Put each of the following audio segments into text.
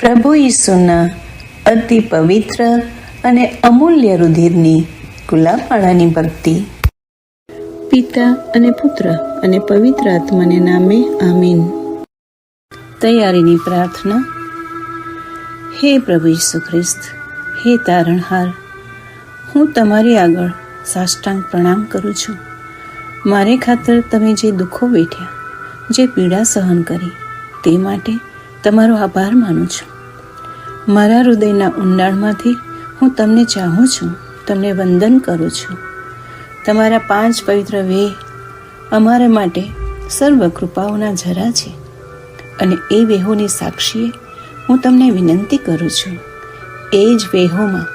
પ્રભુ ઈસુના અતિ પવિત્ર અને અમૂલ્ય રુધિરની ગુલાબમાળાની ભક્તિ. પિતા અને પુત્ર અને પવિત્ર આત્માને નામે આમીન. તૈયારીની પ્રાર્થના. હે પ્રભુ ઈસુ ખ્રિસ્ત, હે તારણહાર, હું તમારી આગળ સાષ્ટાંગ પ્રણામ કરું છું. મારે ખાતર તમે જે દુઃખો વેઠ્યા, જે પીડા સહન કરી, તે માટે તમારો આભાર માનું છું. મારા હૃદયના ઊંડાણમાંથી હું તમને ચાહું છું, તમને વંદન કરું છું. તમારા પાંચ પવિત્ર વેહ અમારા માટે સર્વ કૃપાઓના ઝરા છે. અને એ વેહોની સાક્ષીએ હું તમને વિનંતી કરું છું. એ જ વેહોમાં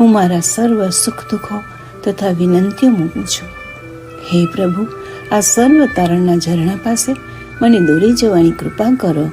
હું મારા સર્વ સુખ દુઃખો તથા વિનંતીઓ મૂકું છું. હે પ્રભુ, આ સર્વ તારણના ઝરણા પાસે મને દોરી જવાની કૃપા કરો.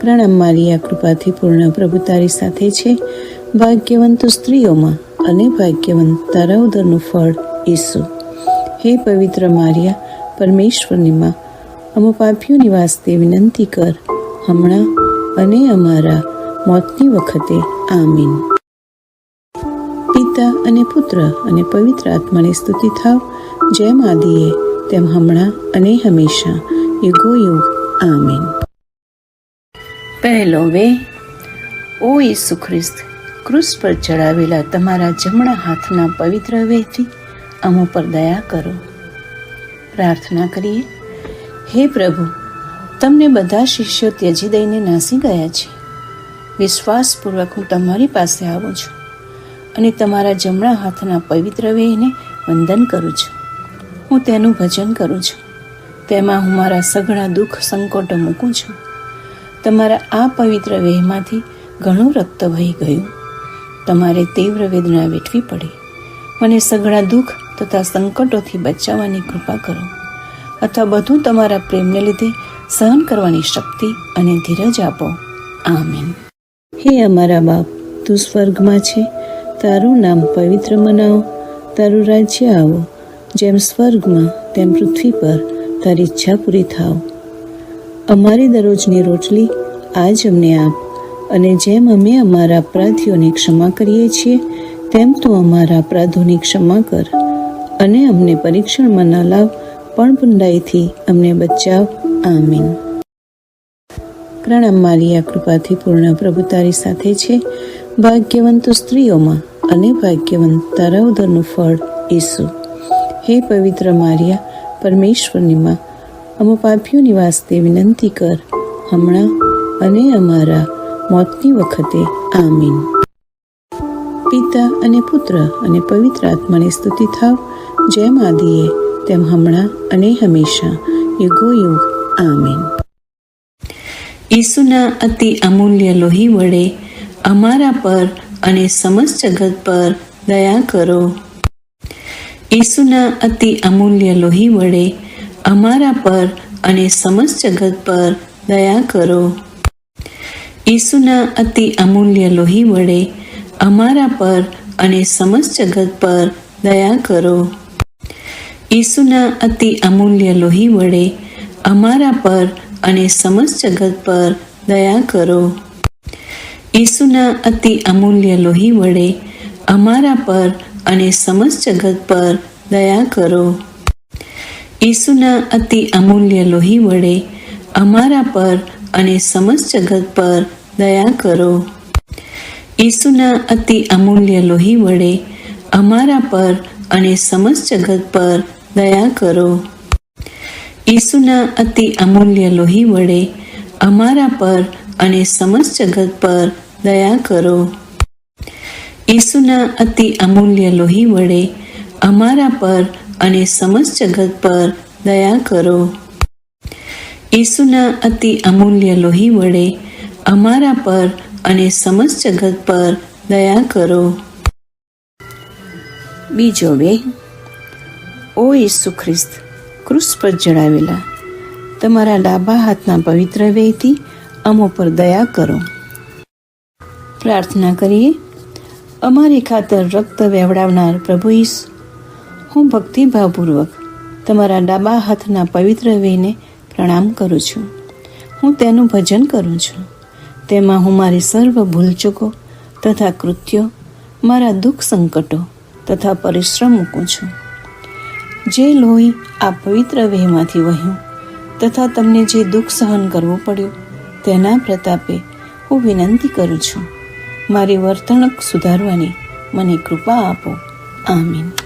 પ્રણામ મારી આ કૃપાથી પૂર્ણ પ્રભુ તારી સાથે છે. ભાગ્યવંત સ્ત્રીઓમાં અને ભાગ્યવંત તારા ઉદરનું ફળ ઈસુ. હે પવિત્ર મારિયા, પરમેશ્વરની માં, અમો પાપીઓની વાસ્તે વિનંતી કર, હમણાં અને અમારા મોતની વખતે, આમીન. પિતા અને પુત્ર અને પવિત્ર આત્માની સ્તુતિ થાવ. જેમ આદિએ, તેમ હમણાં અને હંમેશા યુગો યુગ આમીન. પહેલો વે, ઓ ઈસુ ખ્રિસ્ત, ક્રુસ પર ચડાવેલા તમારા જમણા હાથના પવિત્ર વેથી અમો પર દયા કરો. પ્રાર્થના કરીએ. હે પ્રભુ, તમને બધા શિષ્યો ત્યજી દઈને નાસી ગયા છે. વિશ્વાસપૂર્વક હું તમારી પાસે આવું છું અને તમારા જમણા હાથના પવિત્ર વેહને વંદન કરું છું. હું તેનું ભજન કરું છું. તેમાં હું મારા સઘળા દુઃખ સંકોટો મૂકું છું. તમારા આ પવિત્ર વેહમાંથી ઘણું રક્ત વહી ગયું. તમારે તીવ્ર વેદના વેઠવી પડી. મને સઘળા દુઃખ તથા સંકટોથી બચાવવાની કૃપા કરો. અથવા બધું તમારા પ્રેમને લીધે સહન કરવાની શક્તિ અને ધીરજ આપો. આમીન. હે અમારા બાપ, તું સ્વર્ગમાં છે. તારું નામ પવિત્ર મનાવો. તારું રાજ્ય આવો. જેમ સ્વર્ગમાં, તેમ પૃથ્વી પર તારી ઈચ્છા પૂરી થાવ. અમારી દરરોજની રોટલી આજ અમને આપ. અને જેમ અમે અમારા અપરાધીઓને ક્ષમા કરીએ છીએ, તેમ તું અમારા અપરાધોની ક્ષમા કર. અને અમને પરીક્ષણમાં ન લાવ, પણ પુંડાઈથી અમને બચાવ. આમીન. પ્રણામ મારી આ કૃપાથી પૂર્ણ પ્રભુ તારી સાથે છે. ભાગ્યવંત સ્ત્રીઓમાં અને ભાગ્યવંત તારા ઉદરનું ફળ ઈસુ. હે પવિત્ર મારિયા, પરમેશ્વરની માં અમો પાપીઓની વાસ્તે વિનંતી કર, હમણાં અને અમારા મોતની વખતે, આમીન. પિતા અને પુત્ર અને પવિત્ર આત્માની સ્તુતિ થાવ, જેમ આદિએ, તેમ હમણાં અને હંમેશા, યુગો યુગ, આમીન. ઈસુના અતિ અમૂલ્ય લોહી વડે અમારા પર અને સમસ્ત જગત પર દયા કરો. ઈસુના અતિ અમૂલ્ય લોહી વડે અમારા પર અને સમસ્ત જગત પર દયા કરો. ઈસુના અતિ અમૂલ્ય લોહી વડે અમારા પર અને સમસ્ત જગત પર દયા કરો. ઈસુના અતિ અમૂલ્ય લોહી વડે અમારા પર અને સમસ્ત જગત પર દયા કરો. ઈસુના અતિ અમૂલ્ય લોહી વડે અમારા પર અને સમસ્ત જગત પર દયા કરો. ઈસુના અતિ અમૂલ્ય લોહી વડે અમારા પર અને સમસ્ત જગત પર દયા કરો. ઈસુના અતિ અમૂલ્ય લોહી વડે અમારા પર અને સમસ્ત જગત પર દયા કરો. ઈસુના અતિ અમૂલ્ય લોહી વડે અમારા પર અને સમસ્ત જગત પર દયા કરો. ઈસુના અતિ અમૂલ્ય લોહી વડે અમારા પર અને સમસ્ત જગત પર દયા કરો. ઈસુના અતિ અમૂલ્ય લોહી વડે અમારા પર અને સમસ્ત જગત પર દયા કરો. બીજો વે, ઓ ઈસુ ખ્રિસ્ત, ક્રુસ પર જણાવેલા તમારા ડાબા હાથના પવિત્ર વેથી અમો પર દયા કરો. પ્રાર્થના કરીએ. અમારી ખાતર રક્ત વેવડાવનાર પ્રભુ ઈસુ હું ભક્તિભાવપૂર્વક તમારા ડાબા હાથના પવિત્ર વેને પ્રણામ કરું છું. હું તેનું ભજન કરું છું. તેમાં હું મારી સર્વ ભૂલચૂકો તથા કૃત્યો, મારા દુઃખ સંકટો તથા પરિશ્રમ મૂકું છું. જે લોહી આ પવિત્ર વેહમાંથી વહ્યું તથા તમને જે દુઃખ સહન કરવું પડ્યું તેના પ્રતાપે હું વિનંતી કરું છું. મારી વર્તણૂક સુધારવાની મને કૃપા આપો. આમીન.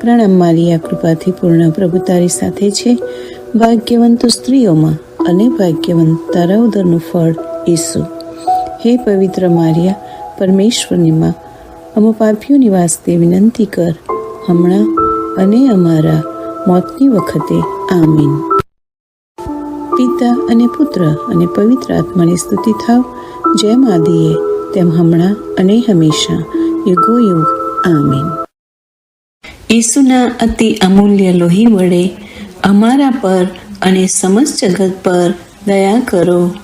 પ્રણામ મારી આ કૃપાથી પૂર્ણ પ્રભુ તારી સાથે છે. ભાગ્યવંત સ્ત્રીઓમાં અને ભાગ્યવંત તારા ઉદરનું ફળ ઈસુ. હે પવિત્ર મારિયા, પરમેશ્વરની માં, અમો પાપીઓની વાસ્તે વિનંતી કર, હમણાં અને અમારા મોતની વખતે, આમીન. પિતા અને પુત્ર અને પવિત્ર આત્માની સ્તુતિ થાવ, જેમ આદિએ, તેમ હમણાં અને હંમેશા યુગો યુગ આમીન. ઈસુના અતિ અમૂલ્ય લોહી વડે અમારા પર અને સમસ્ત જગત પર દયા કરો.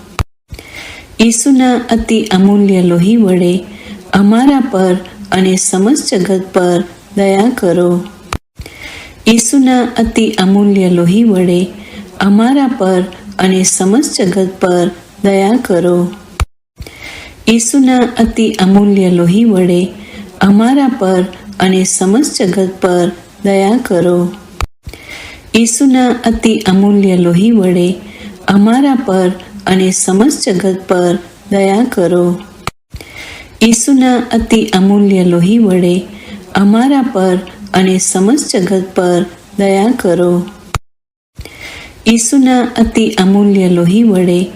ઈસુના અતિ અમૂલ્ય લોહી વડે અમારા પર અને સમસ્ત જગત પર દયા કરો. ઈસુના અતિ અમૂલ્ય લોહી વડે અમારા પર અને સમસ્ત જગત પર દયા કરો. ઈસુના અતિ અમૂલ્ય લોહી વડે અમારા પર અને સમસ્ત જગત પર દયા કરો. ઈસુના અતિ અમૂલ્ય લોહી વડે અમારા પર અને સમસ્ત જગત પર દયા કરો. ઈસુના અતિ અમૂલ્ય લોહી વડે અમારા પર અને સમસ્ત જગત પર દયા કરો. ઈસુના અતિ અમૂલ્ય લોહી વડે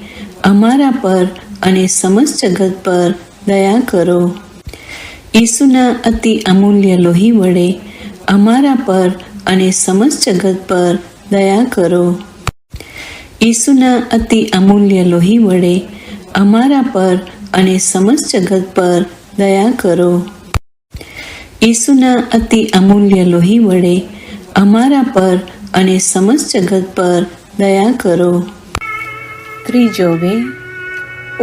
અમારા પર અને સમસ્ત જગત પર દયા કરો. ઈસુના અતિ અમૂલ્ય લોહી વડે અમારા પર અને સમસ્ત જગત પર દયા કરો. ઈસુના અતિ અમૂલ્ય લોહી વડે અમારા પર અને સમસ્ત જગત પર દયા કરો. ઈસુના અતિ અમૂલ્ય લોહી વડે અમારા પર અને સમસ્ત જગત પર દયા કરો. ત્રીજો વે,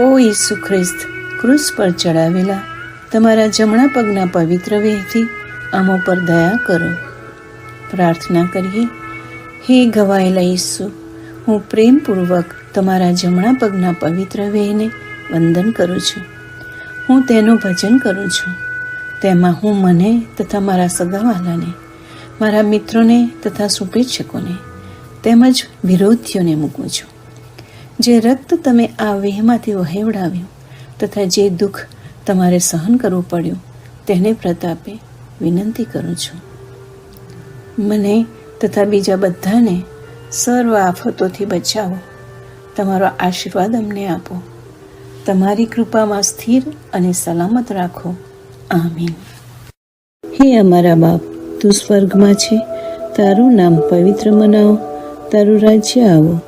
ઓ ઈસુ ખ્રિસ્ત, ક્રુસ પર ચડાવેલા તમારા જમણા પગના પવિત્ર વેહથી અમો પર દયા કરો. પ્રાર્થના કરીએ, હે ગવાયેલા ઈસુ, હું પ્રેમપૂર્વક તમારા જમણા પગના પવિત્ર વેહને વંદન કરું છું. હું તેનું ભજન કરું છું. તેમાં હું મને તથા મારા સગાવાલાને, મારા મિત્રોને તથા શુભેચ્છકોને તેમજ વિરોધીઓને મૂકું છું. જે રક્ત તમે આ વેહમાંથી વહેવડાવ્યું તથા જે દુઃખ તમારે સહન કરવું પડ્યું. તેને પ્રતાપે વિનંતી કરું છું. મને તથા બીજા બધાને સર્વ આફતોથી બચાવો. તમારો આશીર્વાદ અમને આપો. તમારી કૃપામાં સ્થિર અને સલામત રાખો. આમીન. હે અમારા બાપ, તું સ્વર્ગમાં છે. તારું નામ પવિત્ર મનાવો. તારું રાજ્ય આવો.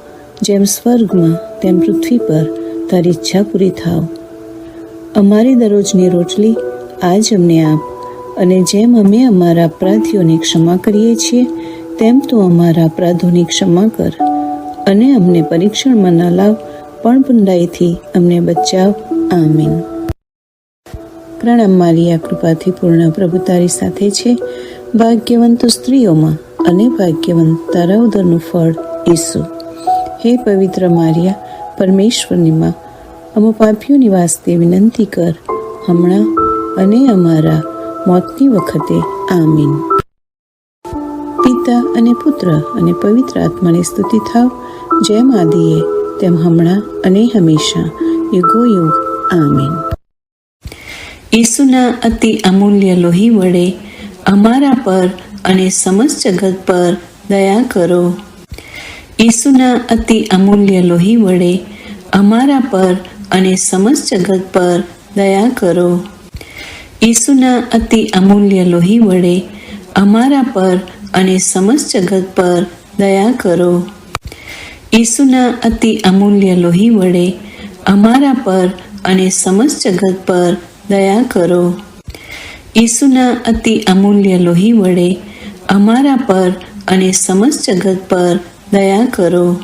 જેમ સ્વર્ગમાં, તેમ પૃથ્વી પર તારી ઈચ્છા પૂરી થાવ. અમારી દરરોજની રોટલી આજ અમને આપ અને જેમ અમે અમારા અપરાધીઓને ક્ષમા કરીએ છીએ, તેમ તું અમારા અપરાધોની ક્ષમા કર અને અમને પરીક્ષણમાં ન લાવ, પણ પુંડાઈથી અમને બચાવ. આમીન. પ્રણામ મારી આ કૃપાથી પૂર્ણ પ્રભુ તારી સાથે છે. ભાગ્યવંત સ્ત્રીઓમાં અને ભાગ્યવંત તારા ઉદરનું ફળ ઈસુ. હે પવિત્ર મારિયા, પરમેશ્વરની માં અમો પાપીઓની વાસ્તે વિનંતી કર, હમણાં અને અમારા મોતની વખતે, આમીન. પિતા અને પુત્ર અને પવિત્ર આત્માની સ્તુતિ થાવ, જેમ આદિએ, તેમ હમણાં અને હંમેશા, યુગો યુગ, આમીન. ઈસુના અતિ અમૂલ્ય લોહી વડે અમારા પર અને સમસ્ત જગત પર દયા કરો. ઈસુના અતિ અમૂલ્ય લોહી વડે અમારા પર અને સમસ્ત જગત પર દયા કરો. ઈસુના અતિ અમૂલ્ય લોહી વડે અમારા પર અને સમસ્ત જગત પર દયા કરો. ઈસુના અતિ અમૂલ્ય લોહી વડે અમારા પર અને સમસ્ત જગત પર દયા કરો. ઈસુના અતિ અમૂલ્ય લોહી વડે અમારા પર અને સમસ્ત જગત પર દયા કરો.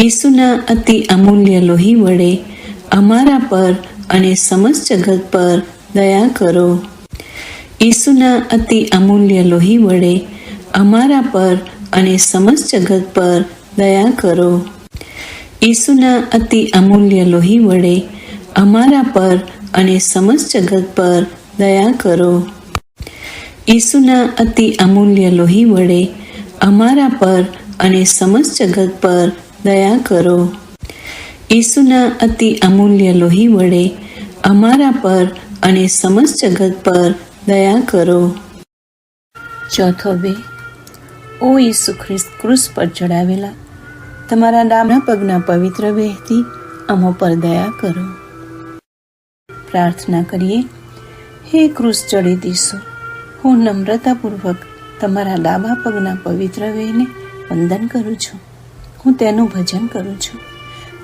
ઈસુના અતિ અમૂલ્ય લોહી વડે અમારા પર અને સમસ્ત જગત પર દયા કરો. ઈસુના અતિ અમૂલ્ય લોહી વડે અમારા પર અને સમસ્ત જગત પર દયા કરો. ઈસુના અતિ અમૂલ્ય લોહી વડે અમારા પર અને સમસ્ત જગત પર દયા કરો. ઈસુના અતિ અમૂલ્ય લોહી વડે અમારા પર અને સમસ્ત જગત પર દયા કરો. ઈસુના અતિ અમૂલ્ય લોહી વડે અમારા પર અને સમસ્ત જગત પર દયા કરો. ચોથો બે ઓ ઈસુ ખ્રિસ્ત, ક્રુસ પર ચડાવેલા, તમારા ડાબા પગના પવિત્ર વેહથી અમો પર દયા કરો. પ્રાર્થના કરીએ, હે ક્રુસ ચડી દીશો હું નમ્રતાપૂર્વક તમારા ડાબા પગના પવિત્ર વેહને વંદન કરું છું. હું તેનું ભજન કરું છું.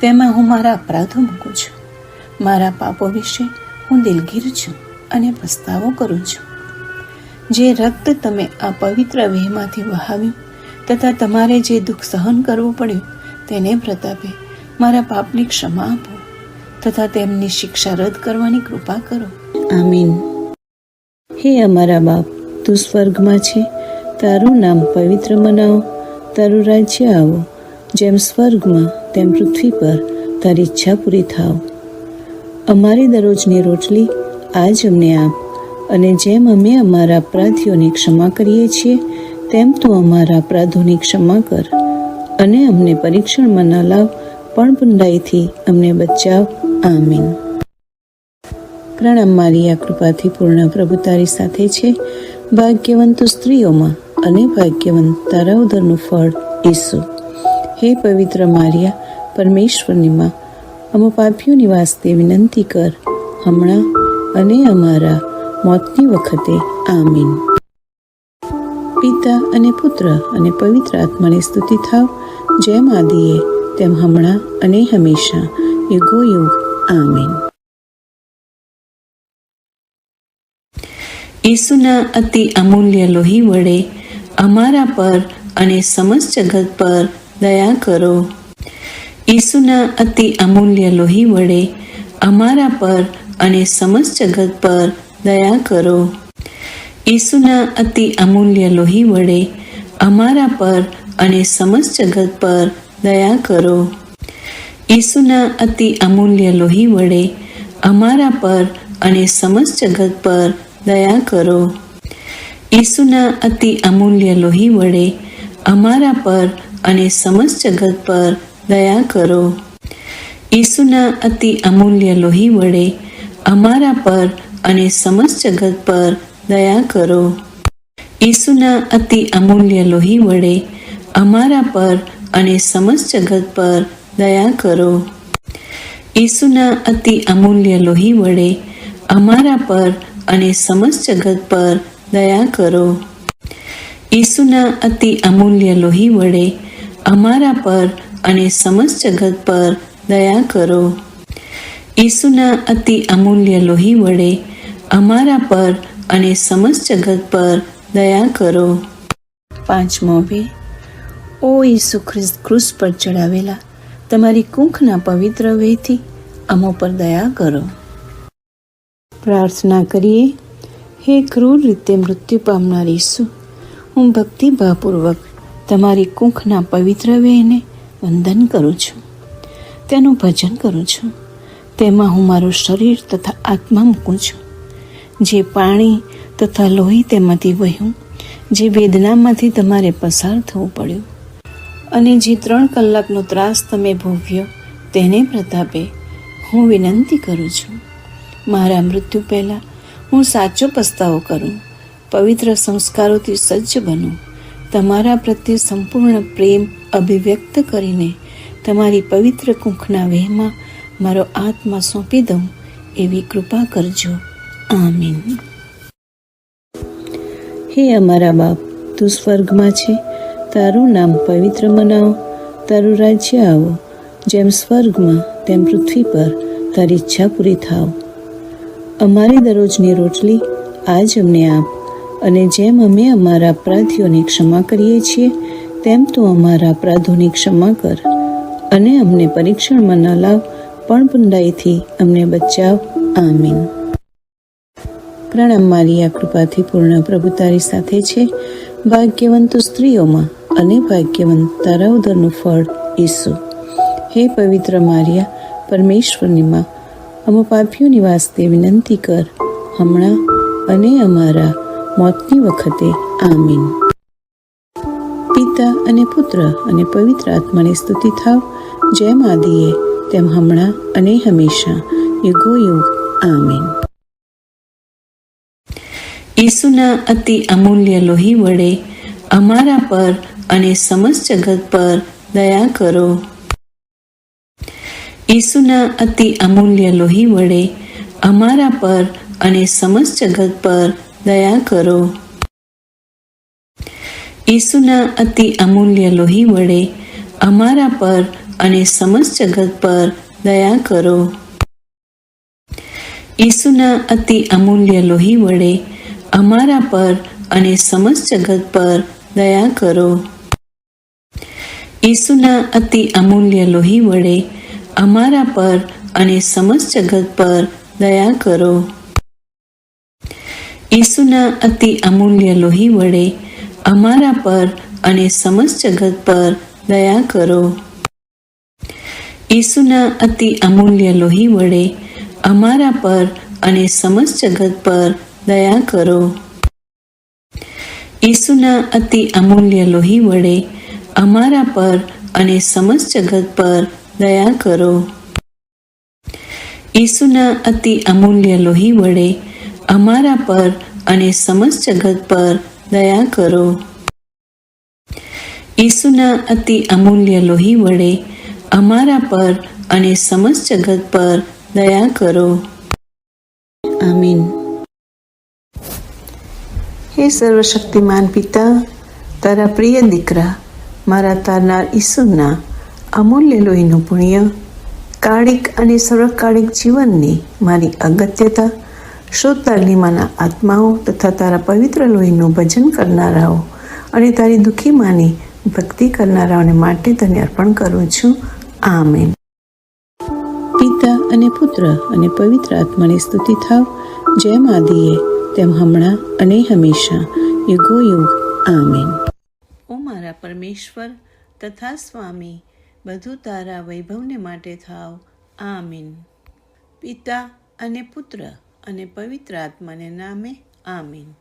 તેમાં હું મારા અપરાધો મૂકું છું. મારા પાપો વિશે હું દિલગીર છું અને પસ્તાવો કરું છું. જે રક્ત તમે આ પવિત્ર વેહમાંથી વહાવ્યું તથા તમારે જે દુઃખ સહન કરવું પડ્યું તેને પ્રતાપે મારા પાપની ક્ષમા આપો તથા તેમની શિક્ષા રદ કરવાની કૃપા કરો. આમીન. હે અમારા બાપ, તું સ્વર્ગમાં છે. તારું નામ પવિત્ર મનાવો. તારું રાજ્ય આવો. જેમ સ્વર્ગમાં, તેમ પૃથ્વી પર તારી ઈચ્છા પૂરી થાવ. અમારી દરરોજની રોટલી આજ અમને આપ અને જેમ અમે અમારા અપરાધીઓની ક્ષમા કરીએ છીએ, તેમ તું અમારા અપરાધોની ક્ષમા કર અને અમને પરીક્ષણમાં ન લાવ, પણ પુંડાઈથી અમને બચાવ. આમીન. પ્રણામ મારી આ કૃપાથી પૂર્ણ પ્રભુ તારી સાથે છે. ભાગ્યવંત સ્ત્રીઓમાં અને ભાગ્યવંત તારા ઉદરનું ફળ ઈસુ. હે પવિત્ર મારિયા, પરમેશ્વરની માં, અમો પાપીઓની વાસ્તે વિનંતી કર, હમણાં અને અમારા મોતની વખતે, આમીન. પિતા અને પુત્ર અને પવિત્ર આત્માની સ્તુતિ થાવ, જેમ આદિએ, તેમ હમણાં અને હંમેશા યુગો યુગ આમીન. ઈસુના અતિ અમૂલ્ય લોહી વડે અમારા પર અને સમસ્ત જગત પર દયા કરો. ઈસુના અતિ અમૂલ્ય લોહી વડે અમારા પર અને સમસ્ત જગત પર દયા કરો. ઈસુના અતિ અમૂલ્ય લોહી વડે અમારા પર અને સમસ્ત જગત પર દયા કરો. ઈસુના અતિ અમૂલ્ય લોહી વડે અમારા પર અને સમસ્ત જગત પર દયા કરો. ઈસુના અતિ અમૂલ્ય લોહી વડે અમારા પર અને સમસ્ત જગત પર દયા કરો. ઈસુના અતિ અમૂલ્ય લોહી વડે અમારા પર અને સમસ્ત જગત પર દયા કરો. ઈસુના અતિ અમૂલ્ય લોહી વડે અમારા પર અને સમસ્ત જગત પર દયા કરો. ઈસુના અતિ અમૂલ્ય લોહી વડે અમારા પર અને સમસ્ત જગત પર દયા કરો. ઈસુના અતિ અમૂલ્ય લોહી વડે અમારા પર અને સમસ્ત જગત પર દયા કરો. ઈસુના અતિ અમૂલ્ય લોહી વડે અમારા પર અને સમસ્ત જગત પર દયા કરો. પાંચમો વે ઓ ઈસુ ખ્રિસ્ત, ક્રુસ પર ચડાવેલા તમારી કુંખના પવિત્ર વેથી અમો પર દયા કરો. પ્રાર્થના કરીએ, હે ક્રૂર રીતે મૃત્યુ પામનાર ઈસુ, હું ભક્તિભાવપૂર્વક તમારી કુંખના પવિત્ર વેને વંદન કરું છું. તેનું ભજન કરું છું. તેમાં હું મારું શરીર તથા આત્મા મૂકું છું. જે પાણી તથા લોહી તેમાંથી વહ્યું, જે વેદનામાંથી તમારે પસાર થવું પડ્યું. અને જે ત્રણ કલાકનો ત્રાસ તમે ભોગ્યો, તેને પ્રતાપે હું વિનંતી કરું છું. મારા મૃત્યુ પહેલાં હું સાચો પસ્તાવો કરું, પવિત્ર સંસ્કારોથી સજ્જ બનું. તમારા પ્રત્યે સંપૂર્ણ પ્રેમ અભિવ્યક્ત કરીને તમારી પવિત્ર કુંખના વેહમાં મારો આત્મા સોંપી દઉં એવી કૃપા કરજો. આમીન. હે અમારા બાપ, તું સ્વર્ગમાં છે. તારું નામ પવિત્ર મનાવો. તારું રાજ્ય આવો. જેમ સ્વર્ગમાં, તેમ પૃથ્વી પર તારી ઈચ્છા પૂરી થાવ. અમારી દરરોજની રોટલી આજ અમને આપ. અને જેમ અમે અમારા અપરાધીઓની ક્ષમા કરીએ છીએ, તેમ તું અમારા અપરાધોની ક્ષમા કર અને અમને પરીક્ષણમાં ન લાવ, પણ પુંડાઈથી અમને બચાવ. આમીન. પ્રણામ મારી આ કૃપાથી પૂર્ણ પ્રભુ તારી સાથે છે. ભાગ્યવંત સ્ત્રીઓમાં અને ભાગ્યવંત તારા ઉદરનું ફળ ઈસુ. હે પવિત્ર મારિયા, પરમેશ્વરની માં અમો પાપીઓની વાસ્તે વિનંતી કર. હમણાં અને અમારા મોતની વખતે, આમીન. પિતા અને પુત્ર અને પવિત્ર આત્માની સ્તુતિ થાવ. જેમ આદિએ તેમ હમણાં અને હંમેશા, યુગો યુગ, આમીન. ઈસુના અતિ અમૂલ્ય લોહી વડે અમારા પર અને સમસ્ત જગત પર દયા કરો. ઈસુના અતિ અમૂલ્ય લોહી વડે અમારા પર અને સમસ્ત જગત પર દયા કરો. ઈસુના અતિ અમૂલ્ય લોહી વડે અમારા પર અને સમસ્ત જગત પર દયા કરો. ઈસુના અતિ અમૂલ્ય લોહી વડે અમારા પર અને સમસ્ત જગત પર દયા કરો. ઈસુના અતિ અમૂલ્ય લોહી વડે અમારા પર અને સમસ્ત જગત પર દયા કરો. ઈસુના અતિ અમૂલ્ય લોહી વડે અમારા પર અને સમસ્ત જગત પર દયા કરો. ઈસુના અતિ અમૂલ્ય લોહી વડે અમારા પર અને સમસ્ત જગત પર દયા કરો. ઈસુના અતિ અમૂલ્ય લોહી વડે અમારા પર અને સમસ્ત જગત પર દયા કરો. ઈસુના અતિ અમૂલ્ય લોહી વડે અમારા પર અને સમસ્ત જગત પર દયા કરો. ઈસુના અતિ અમૂલ્ય લોહી વડે અમારા પર અને સમસ્ત જગત પર દયા કરો. આમીન. હે સર્વશક્તિમાન પિતા, તારા પ્રિય દીકરા, મારા તારનાર ઈસુના અમૂલ્ય લોહીનું પુણ્ય, કાળિક અને સર્વકાળિક જીવનની મારી અગત્યતા શોધતાગ્નિમાના આત્માઓ તથા તારા પવિત્ર લોહીનું ભજન કરનારાઓ અને તારી દુઃખી માની ભક્તિ કરનારાઓને માટે તને અર્પણ કરું છું. આમેન. પિતા અને પુત્ર અને પવિત્ર આત્માની સ્તુતિ થાવ. જેમ આદિએ તેમ હમણાં અને હંમેશા યુગો યુગ. આમેન. ઓ મારા પરમેશ્વર તથા સ્વામી બધું તારા વૈભવને માટે થાવ. આમીન. પિતા અને પુત્ર અને પવિત્ર આત્માને નામે આમીન.